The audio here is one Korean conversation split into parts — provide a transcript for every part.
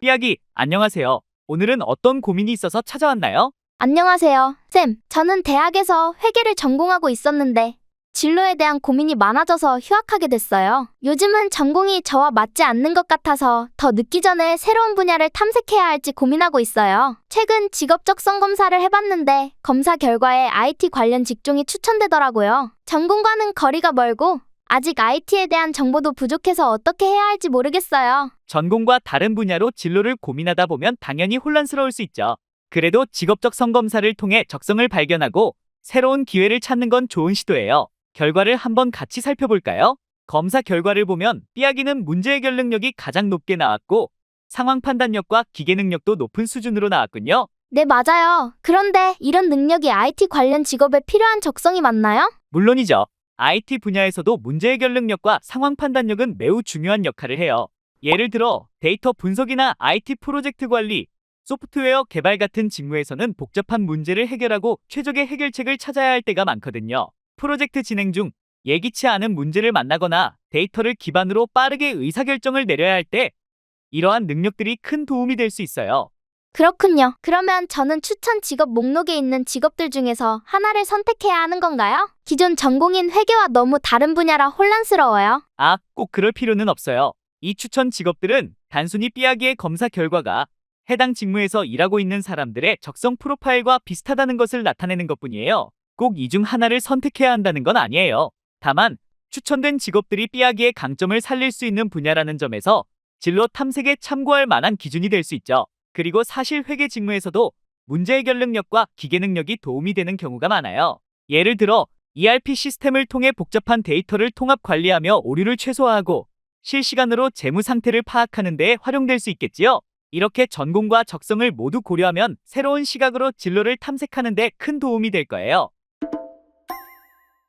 삐약이, 안녕하세요. 오늘은 어떤 고민이 있어서 찾아왔나요? 안녕하세요. 쌤, 저는 대학에서 회계를 전공하고 있었는데 진로에 대한 고민이 많아져서 휴학하게 됐어요. 요즘은 전공이 저와 맞지 않는 것 같아서 더 늦기 전에 새로운 분야를 탐색해야 할지 고민하고 있어요. 최근 직업적성 검사를 해봤는데 검사 결과에 IT 관련 직종이 추천되더라고요. 전공과는 거리가 멀고 아직 IT에 대한 정보도 부족해서 어떻게 해야 할지 모르겠어요. 전공과 다른 분야로 진로를 고민하다 보면 당연히 혼란스러울 수 있죠. 그래도 직업적 성검사를 통해 적성을 발견하고 새로운 기회를 찾는 건 좋은 시도예요. 결과를 한번 같이 살펴볼까요? 검사 결과를 보면 삐약이는 문제 해결 능력이 가장 높게 나왔고 상황 판단력과 기계 능력도 높은 수준으로 나왔군요. 네, 맞아요. 그런데 이런 능력이 IT 관련 직업에 필요한 적성이 맞나요? 물론이죠. IT 분야에서도 문제 해결 능력과 상황 판단력은 매우 중요한 역할을 해요. 예를 들어 데이터 분석이나 IT 프로젝트 관리, 소프트웨어 개발 같은 직무에서는 복잡한 문제를 해결하고 최적의 해결책을 찾아야 할 때가 많거든요. 프로젝트 진행 중 예기치 않은 문제를 만나거나 데이터를 기반으로 빠르게 의사결정을 내려야 할 때 이러한 능력들이 큰 도움이 될 수 있어요. 그렇군요. 그러면 저는 추천 직업 목록에 있는 직업들 중에서 하나를 선택해야 하는 건가요? 기존 전공인 회계와 너무 다른 분야라 혼란스러워요. 아, 꼭 그럴 필요는 없어요. 이 추천 직업들은 단순히 삐약이의 검사 결과가 해당 직무에서 일하고 있는 사람들의 적성 프로파일과 비슷하다는 것을 나타내는 것뿐이에요. 꼭 이 중 하나를 선택해야 한다는 건 아니에요. 다만 추천된 직업들이 삐약이의 강점을 살릴 수 있는 분야라는 점에서 진로 탐색에 참고할 만한 기준이 될 수 있죠. 그리고 사실 회계 직무에서도 문제 해결 능력과 기계 능력이 도움이 되는 경우가 많아요. 예를 들어 ERP 시스템을 통해 복잡한 데이터를 통합 관리하며 오류를 최소화하고 실시간으로 재무 상태를 파악하는 데 활용될 수 있겠지요. 이렇게 전공과 적성을 모두 고려하면 새로운 시각으로 진로를 탐색하는 데 큰 도움이 될 거예요.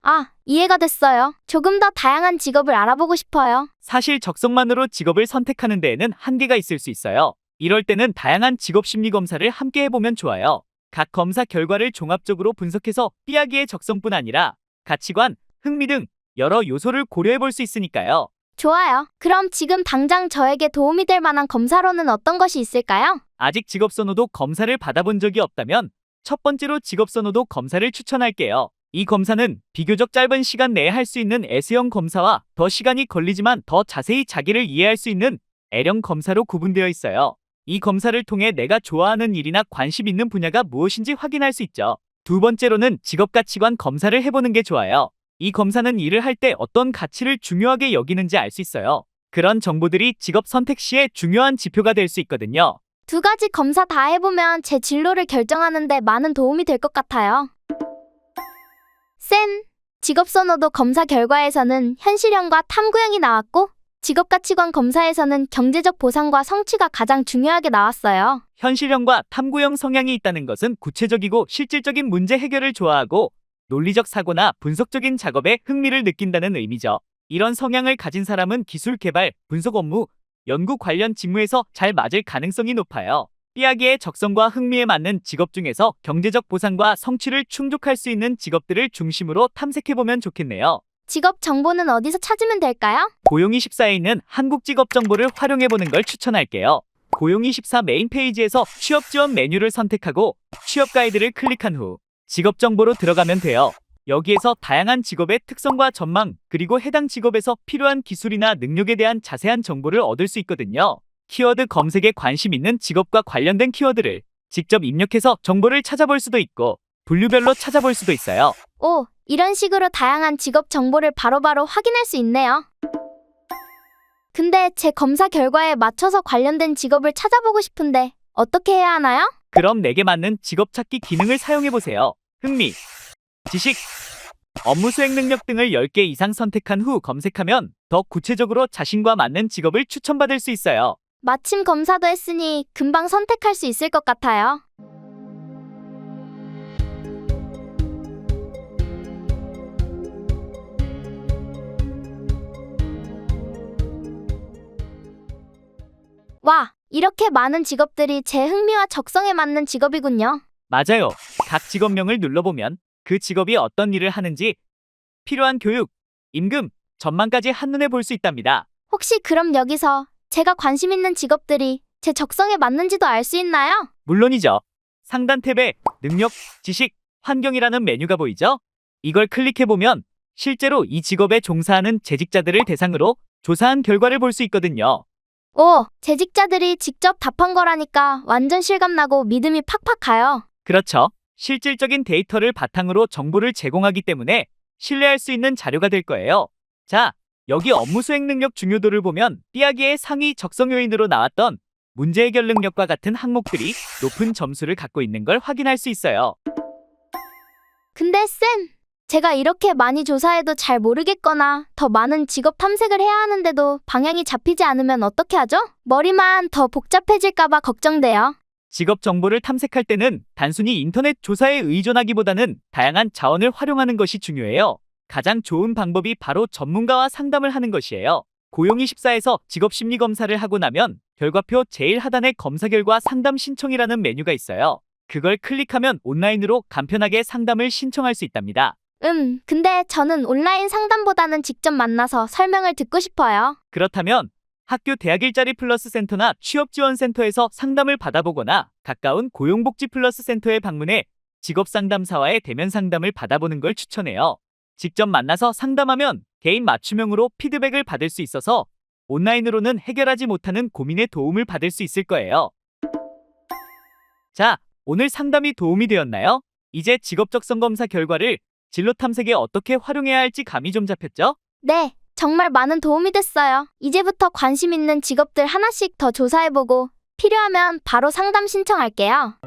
아, 이해가 됐어요. 조금 더 다양한 직업을 알아보고 싶어요. 사실 적성만으로 직업을 선택하는 데에는 한계가 있을 수 있어요. 이럴 때는 다양한 직업 심리 검사를 함께 해보면 좋아요. 각 검사 결과를 종합적으로 분석해서 삐약이의 적성뿐 아니라 가치관, 흥미 등 여러 요소를 고려해 볼 수 있으니까요. 좋아요. 그럼 지금 당장 저에게 도움이 될 만한 검사로는 어떤 것이 있을까요? 아직 직업선호도 검사를 받아본 적이 없다면 첫 번째로 직업선호도 검사를 추천할게요. 이 검사는 비교적 짧은 시간 내에 할 수 있는 S형 검사와 더 시간이 걸리지만 더 자세히 자기를 이해할 수 있는 L형 검사로 구분되어 있어요. 이 검사를 통해 내가 좋아하는 일이나 관심 있는 분야가 무엇인지 확인할 수 있죠. 두 번째로는 직업 가치관 검사를 해보는 게 좋아요. 이 검사는 일을 할 때 어떤 가치를 중요하게 여기는지 알 수 있어요. 그런 정보들이 직업 선택 시에 중요한 지표가 될 수 있거든요. 두 가지 검사 다 해보면 제 진로를 결정하는데 많은 도움이 될 것 같아요. 쌤, 직업선호도 검사 결과에서는 현실형과 탐구형이 나왔고, 직업가치관 검사에서는 경제적 보상과 성취가 가장 중요하게 나왔어요. 현실형과 탐구형 성향이 있다는 것은 구체적이고 실질적인 문제 해결을 좋아하고 논리적 사고나 분석적인 작업에 흥미를 느낀다는 의미죠. 이런 성향을 가진 사람은 기술 개발, 분석 업무, 연구 관련 직무에서 잘 맞을 가능성이 높아요. 삐약이의 적성과 흥미에 맞는 직업 중에서 경제적 보상과 성취를 충족할 수 있는 직업들을 중심으로 탐색해보면 좋겠네요. 직업 정보는 어디서 찾으면 될까요? 고용24에 있는 한국 직업 정보를 활용해보는 걸 추천할게요. 고용24 메인 페이지에서 취업 지원 메뉴를 선택하고 취업 가이드를 클릭한 후 직업 정보로 들어가면 돼요. 여기에서 다양한 직업의 특성과 전망, 그리고 해당 직업에서 필요한 기술이나 능력에 대한 자세한 정보를 얻을 수 있거든요. 키워드 검색에 관심 있는 직업과 관련된 키워드를 직접 입력해서 정보를 찾아볼 수도 있고 분류별로 찾아볼 수도 있어요. 오, 이런 식으로 다양한 직업 정보를 바로 바로 확인할 수 있네요. 근데 제 검사 결과에 맞춰서 관련된 직업을 찾아보고 싶은데 어떻게 해야 하나요? 그럼 내게 맞는 직업 찾기 기능을 사용해 보세요. 흥미, 지식, 업무 수행 능력 등을 10개 이상 선택한 후 검색하면 더 구체적으로 자신과 맞는 직업을 추천받을 수 있어요. 마침 검사도 했으니 금방 선택할 수 있을 것 같아요. 와, 이렇게 많은 직업들이 제 흥미와 적성에 맞는 직업이군요. 맞아요. 각 직업명을 눌러보면 그 직업이 어떤 일을 하는지 필요한 교육, 임금, 전망까지 한눈에 볼 수 있답니다. 혹시 그럼 여기서 제가 관심 있는 직업들이 제 적성에 맞는지도 알 수 있나요? 물론이죠. 상단 탭에 능력, 지식, 환경이라는 메뉴가 보이죠? 이걸 클릭해보면 실제로 이 직업에 종사하는 재직자들을 대상으로 조사한 결과를 볼 수 있거든요. 오, 재직자들이 직접 답한 거라니까 완전 실감나고 믿음이 팍팍 가요. 그렇죠. 실질적인 데이터를 바탕으로 정보를 제공하기 때문에 신뢰할 수 있는 자료가 될 거예요. 자, 여기 업무 수행 능력 중요도를 보면 삐아기의 상위 적성 요인으로 나왔던 문제 해결 능력과 같은 항목들이 높은 점수를 갖고 있는 걸 확인할 수 있어요. 근데 쌤, 제가 이렇게 많이 조사해도 잘 모르겠거나 더 많은 직업 탐색을 해야 하는데도 방향이 잡히지 않으면 어떻게 하죠? 머리만 더 복잡해질까봐 걱정돼요. 직업 정보를 탐색할 때는 단순히 인터넷 조사에 의존하기보다는 다양한 자원을 활용하는 것이 중요해요. 가장 좋은 방법이 바로 전문가와 상담을 하는 것이에요. 고용24에서 직업 심리 검사를 하고 나면 결과표 제일 하단에 검사 결과 상담 신청이라는 메뉴가 있어요. 그걸 클릭하면 온라인으로 간편하게 상담을 신청할 수 있답니다. 음, 근데 저는 온라인 상담보다는 직접 만나서 설명을 듣고 싶어요. 그렇다면 학교 대학 일자리 플러스 센터나 취업 지원 센터에서 상담을 받아보거나 가까운 고용복지 플러스 센터에 방문해 직업 상담사와의 대면 상담을 받아보는 걸 추천해요. 직접 만나서 상담하면 개인 맞춤형으로 피드백을 받을 수 있어서 온라인으로는 해결하지 못하는 고민에 도움을 받을 수 있을 거예요. 자, 오늘 상담이 도움이 되었나요? 이제 직업 적 성 검사 결과를 진로 탐색에 어떻게 활용해야 할지 감이 좀 잡혔죠? 네, 정말 많은 도움이 됐어요. 이제부터 관심 있는 직업들 하나씩 더 조사해보고 필요하면 바로 상담 신청할게요.